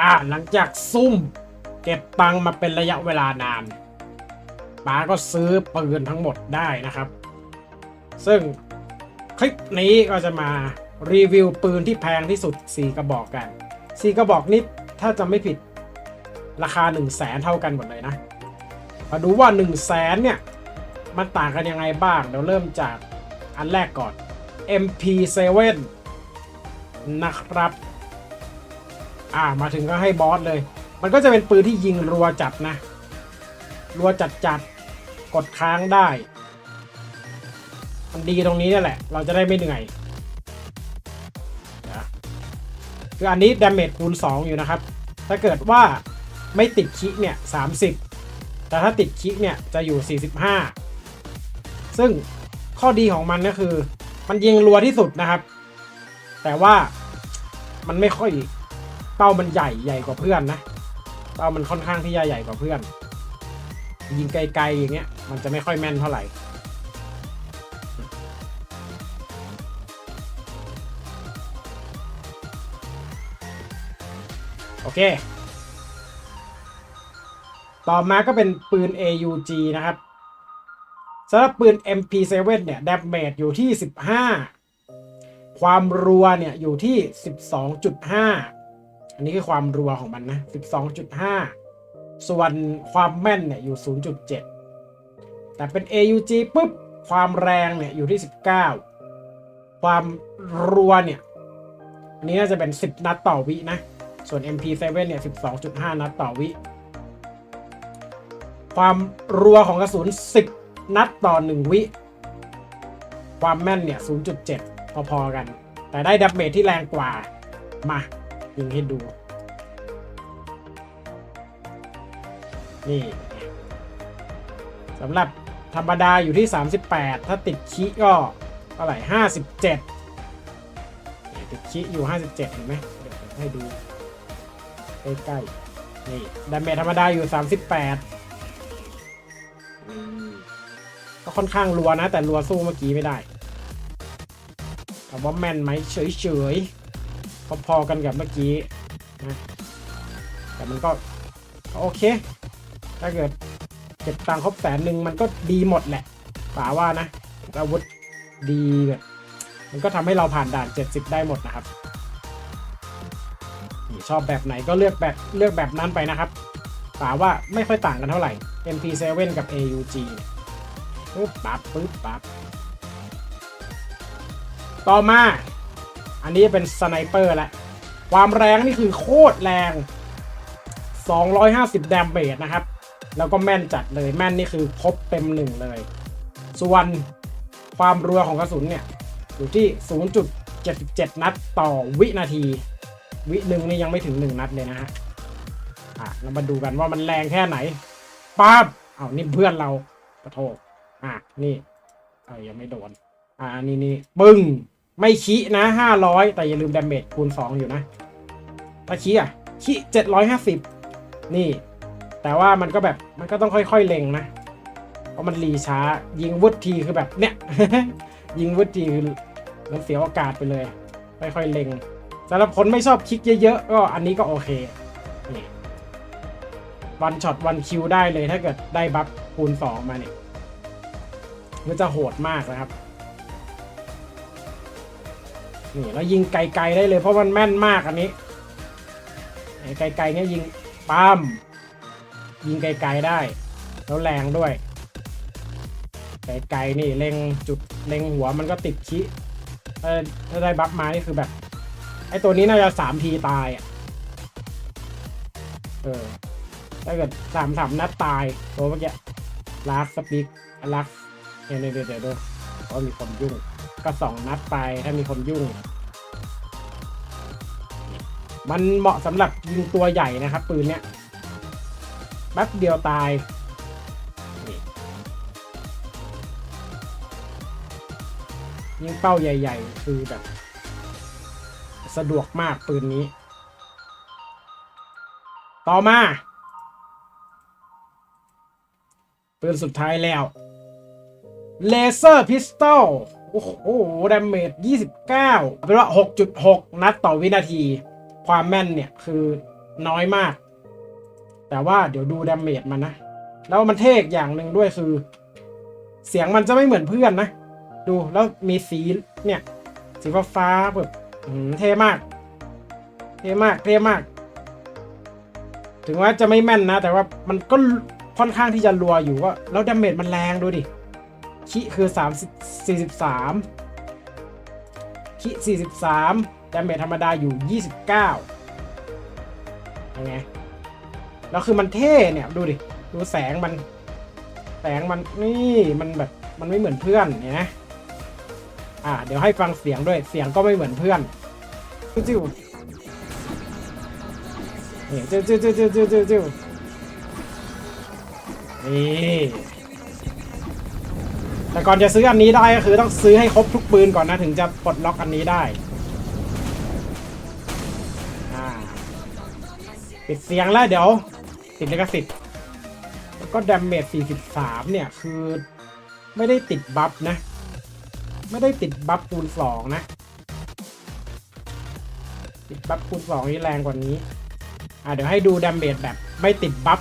อ่าหลังจากซุ่ม เก็บตังมาเป็นระยะเวลานานป๋าก็ซื้อปืนทั้งหมดได้นะครับ ซึ่งคลิปนี้ก็จะมารีวิวปืนที่แพงที่สุด 4 กระบอกกัน4กระบอกนี้ถ้าจะไม่ผิดราคา 1 0 0 0 0แสนเท่ากันหมดเลยนะมาดูว่า 1 0 0 0 0แสนเนี่ย มันต่างกันยังไงบ้าง เดี๋ยวเริ่มจากอันแรกก่อน MP7 นะครับ อ่ามาถึงก็ให้บอสเลย มันก็จะเป็นปืนที่ยิงรัวจัดนะ รัวจัดจัดกดค้างได้ มันดีตรงนี้นี่แหละ เราจะได้ไม่เหนื่อยนะคืออันนี้ดาเมจคูณ 2 อยู่นะครับ ถ้าเกิดว่าไม่ติดคิเนี่ย30 แต่ถ้าติดคิเนี่ยจะอยู่ 45 ซึ่งข้อดีของมันก็คือ มันยิงรัวที่สุดนะครับ แต่ว่ามันไม่ค่อย เป้ามันใหญ่ใหญ่กว่าเพื่อนนะ เป้ามันค่อนข้างที่จะใหญ่กว่าเพื่อน ยิงไกลๆอย่างเงี้ย มันจะไม่ค่อยแม่นเท่าไหร่โอเค ต่อมาก็เป็นปืน AUG นะครับสำหรับปืน MP7 เนี่ยดาเมจอยู่ที่ 15 ความรัวเนี่ยอยู่ที่ 12.5 อันนี้คือความรัวของมันนะ 12.5 ส่วนความแม่นเนี่ยอยู่ 0.7 แต่เป็น AUG ปุ๊บ ความแรงเนี่ยอยู่ที่ 19 ความรัวเนี่ย อันนี้น่าจะเป็น 10 นัดต่อวินะ ส่วน MP7 เนี่ย 12.5 นัดต่อวิ ความรัวของกระสุน 10 นัดต่อ 1 วิ ความแม่นเนี่ย 0.7 พอๆกัน แต่ได้ดับเมจที่แรงกว่า มา ยิงให้ดู นี่สำหรับธรรมดาอยู่ที่ 38 ถ้าติดคิก็เท่าไหร่57 ติดคิอยู่ 57เห็นไหมเดี๋ยวผมให้ดู ใกล้ๆนี่ดาเมจธรรมดาอยู่ 38 ก็ค่อนข้างรัวนะ แต่รัวสู้เมื่อกี้ไม่ได้ถามว่าแม่นไหมเฉยๆ พอๆกันกับเมื่อกี้นะแต่มันก็โอเค ถ้าเกิดเก็บตังค์ครบแสนหนึ่งมันก็ดีหมดแหละป่าว่านะอาวุธดีแบบมันก็ทำให้เราผ่านด่าน 70 ได้หมดนะครับชอบแบบไหนก็เลือกแบบเลือกแบบนั้นไปนะครับป่าว่าไม่ค่อยต่างกันเท่าไหร่ MP7 กับ AUG เนี่ยปึ๊บปั๊บปึ๊บปั๊บต่อมา อันนี้เป็นสไนเปอร์แล้วความแรงนี่คือโคตรแรง 250 ดาเมจนะครับ แล้วก็แม่นจัดเลย แม่นนี่คือครบเต็มหนึ่งเลย ส่วนความรัวของกระสุนเนี่ย อยู่ที่ 0.77 นัดต่อวินาที วิหนึ่งนี่ยังไม่ถึง 1 นัดเลยนะฮะ อะ เรามาดูกันว่ามันแรงแค่ไหนปั๊บเอานี่เพื่อนเราปะโทษอะ นี่ เออยังไม่โดน อ่านี่นี่ปึ้ง ไม่ขี้นะห้าร้อยแต่อย่าลืมดาเมจคูณสองอยู่นะถ้าขี้อะขี้เจ็ดร้อยห้าสิบนี่ แต่ว่ามันก็แบบมันก็ต้องค่อยๆเล็งนะเพราะมันรีช้ายิงวุฒทีคือแบบเนี้ยยิงวุฒทีคือมันเสียโอกาสไปเลยค่อยๆเล็งสำหรับคนไม่ชอบคลิกเยอะๆก็อันนี้ก็โอเคนี่วันช็อตวันคิวได้เลยถ้าเกิดได้บัฟคูณสองมาเนี่ยมันจะโหดมากนะครับ นี่แล้วยิงไกลๆได้เลยเพราะมันแม่นมากอันนี้ไกลๆเนี่ยยิงปั๊มยิงไกลๆได้ แล้วแรงด้วย ไกลๆนี่เล็งจุดเล็งหัวมันก็ติดคิถ้าถ้าได้บัฟมานี่คือแบบ ไอตัวนี้น่าจะสามทีตายอะเออถ้าเกิดสามสามนัดตายตัวเมื่อกี้ลักสปีกลักเดี๋ยเดี๋ยวเดี๋ยวเดี๋ยวเพราะมีคนยุ่ง ก็สองนัดไปถ้ามีคนยุ่ง มันเหมาะสำหรับยิงตัวใหญ่นะครับ ปืนเนี้ยแป๊บเดียวตายยิงเป้าใหญ่ ๆ คือแบบ สะดวกมากปืนนี้ ต่อมา ปืนสุดท้ายแล้วเลเซอร์พิสตอล โอ้โหดาเมจ29เป็นว่า 6.6 นัดต่อวินาที ความแม่นเนี่ยคือน้อยมาก แต่ว่าเดี๋ยวดูดาเมจมันนะ แล้วมันเท่กอย่างหนึ่งด้วยคือ เสียงมันจะไม่เหมือนเพื่อนนะ ดูแล้วมีสีเนี่ย สีฟ้าฟ้าแบบเท่มาก เท่มากเท่มาก ถึงว่าจะไม่แม่นนะ แต่ว่ามันก็ค่อนข้างที่จะรัวอยู่ก็แล้วดาเมจมันแรงดูดิ คิคือ3 43คิ43ดาเมจธรรมดาอยู่ 29ยังไงแล้วคือมันเท่เนี่ยดูดิ ดูแสงมัน แสงมันนี่มันแบบมันไม่เหมือนเพื่อนเนไหมอ่าเดี๋ยวให้ฟังเสียงด้วยเสียงก็ไม่เหมือนเพื่อนจิ้วนี่จิ้วจิ้วจิ้วจิ้วจิ้วจิ้วจิ้วนี่ แต่ก่อนจะซื้ออันนี้ได้ก็คือต้องซื้อให้ครบทุกปืนก่อนนะถึงจะปลดล็อกอันนี้ได้ปิดเสียงแล้วเดี๋ยว ติดลิขสิทธิ์แล้วก็ดาเมจ43 เนี่ย คือไม่ได้ติดบัฟนะ ไม่ได้ติดบัฟคูณ2นะ ติดบัฟคูณ2นี่แรงกว่านี้ อ่าเดี๋ยวให้ดูดาเมจแบบไม่ติดบัฟ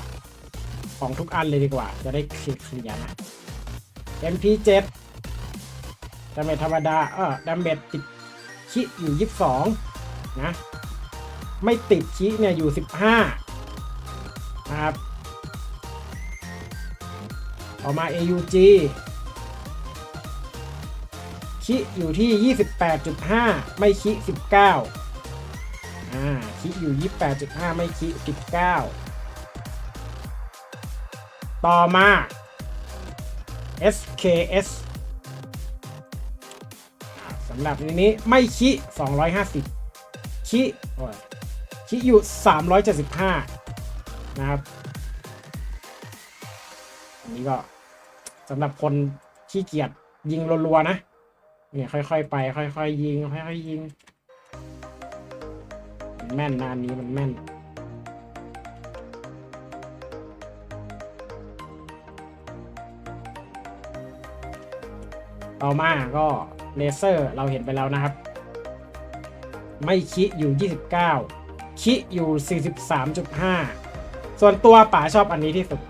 ของทุกอันเลยดีกว่า จะได้เคลียร์นะ MP7 ดาเมจธรรมดาเออดาเมจติดคิอยู่ 22 นะ ไม่ติดคิเนี่ยอยู่ 15 นะครับต่อมา AUG คิอยู่ที่ 28.5 ไม่คิ 19 อ่า คิอยู่ 28.5 ไม่คิ 19 ต่อมา SKS สำหรับในนี้ไม่คิ250 คิโอ้ยคิอยู่ 375 นะครับอันนี้ก็สำหรับคนขี้เกียจยิงรัวๆนะ เนี่ยค่อยๆไป ค่อยๆยิง ค่อยๆยิง มันแม่นนะอันนี้มันแม่น ต่อมาก็เลเซอร์เราเห็นไปแล้วนะครับ ไม่คิอยู่ 29 คิอยู่ 43.5 ส่วนตัวป๋าชอบอันนี้ที่สุด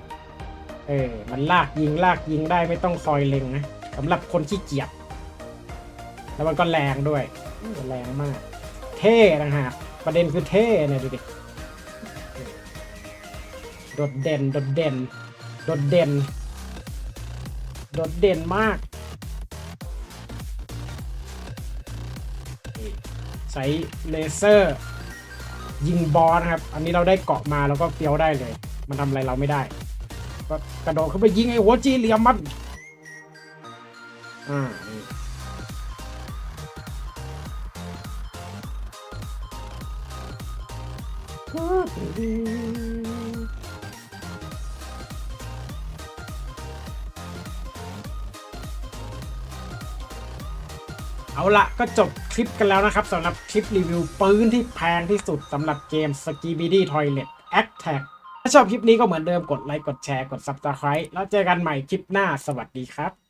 เออ มันลากยิงลากยิงได้ไม่ต้องคอยเล็งนะสำหรับคนขี้เกียจ แล้วมันก็แรงด้วย แรงมาก เท่นะฮะประเด็นคือเท่เนี่ยดูดิโดดเด่น โดดเด่น โดดเด่น โดดเด่นมาก ใช้เลเซอร์ยิงบอลนะครับ อันนี้เราได้เกาะมาแล้วก็เฟี้ยวได้เลย มันทำอะไรเราไม่ได้ ก็กระโดดขึ้นไปยิงไอ้หัวจีเหลี่ยมมันอ่านี่ เอาละก็จบคลิปกันแล้วนะครับสำหรับคลิปรีวิวปืนที่แพงที่สุดสำหรับเกม s k i b i d y Toilet Attack ถ้าชอบคลิปนี้ก็เหมือนเดิมกดไลค์กดแชร์กด Subscribe แล้วเจอกันใหม่คลิปหน้าสวัสดีครับ